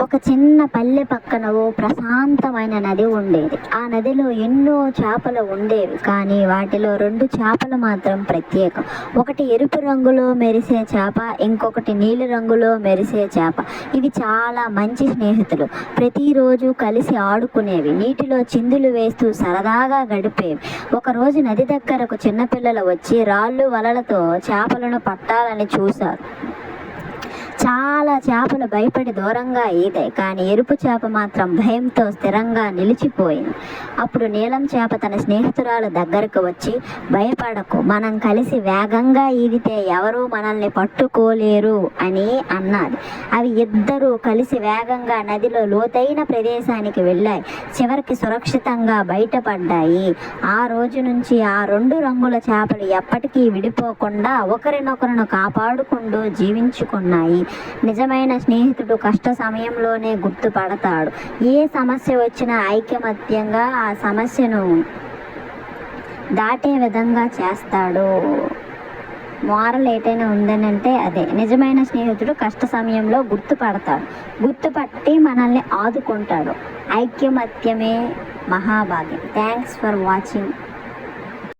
ఒక చిన్న పల్లె పక్కన ఓ ప్రశాంతమైన నది ఉండేది. ఆ నదిలో ఎన్నో చేపలు ఉండేవి కానీ వాటిలో రెండు చేపలు మాత్రం ప్రత్యేకం. ఒకటి ఎరుపు రంగులో మెరిసే చేప ఇంకొకటి నీలి రంగులో మెరిసే చేప. ఇవి చాలా మంచి స్నేహితులు. ప్రతిరోజు కలిసి ఆడుకునేవి. నీటిలో చిందులు వేస్తూ సరదాగా గడిపేవి. ఒకరోజు నది దగ్గరకు చిన్నపిల్లలు వచ్చి రాళ్ళు వలలతో చేపలను పట్టాలని చూశారు. చాలా చేపలు భయపడి దూరంగా ఈదాయి కానీ ఎరుపు చేప మాత్రం భయంతో స్థిరంగా నిలిచిపోయింది. అప్పుడు నీలం చేప తన స్నేహితురాలు దగ్గరకు వచ్చి భయపడకు మనం కలిసి వేగంగా ఈదితే ఎవరూ మనల్ని పట్టుకోలేరు అని అన్నది. అవి ఇద్దరూ కలిసి వేగంగా నదిలో లోతైన ప్రదేశానికి వెళ్ళాయి. చివరికి సురక్షితంగా బయటపడ్డాయి. ఆ రోజు నుంచి ఆ రెండు రంగుల చేపలు ఎప్పటికీ విడిపోకుండా ఒకరినొకరును కాపాడుకుంటూ జీవించుకున్నాయి. నిజ నిజమైన స్నేహితుడు కష్ట సమయంలోనే గుర్తుపడతాడు. ఏ సమస్య వచ్చినా ఐకమత్యంగా ఆ సమస్యను దాటే విధంగా చేస్తాడు. మోరల్ ఏటైనా ఉందని అంటే అదే. నిజమైన స్నేహితుడు కష్ట సమయంలో గుర్తుపడతాడు. గుర్తుపట్టి మనల్ని ఆదుకుంటాడు. ఐక్యమత్యమే మహాభాగ్యం. Thanks for watching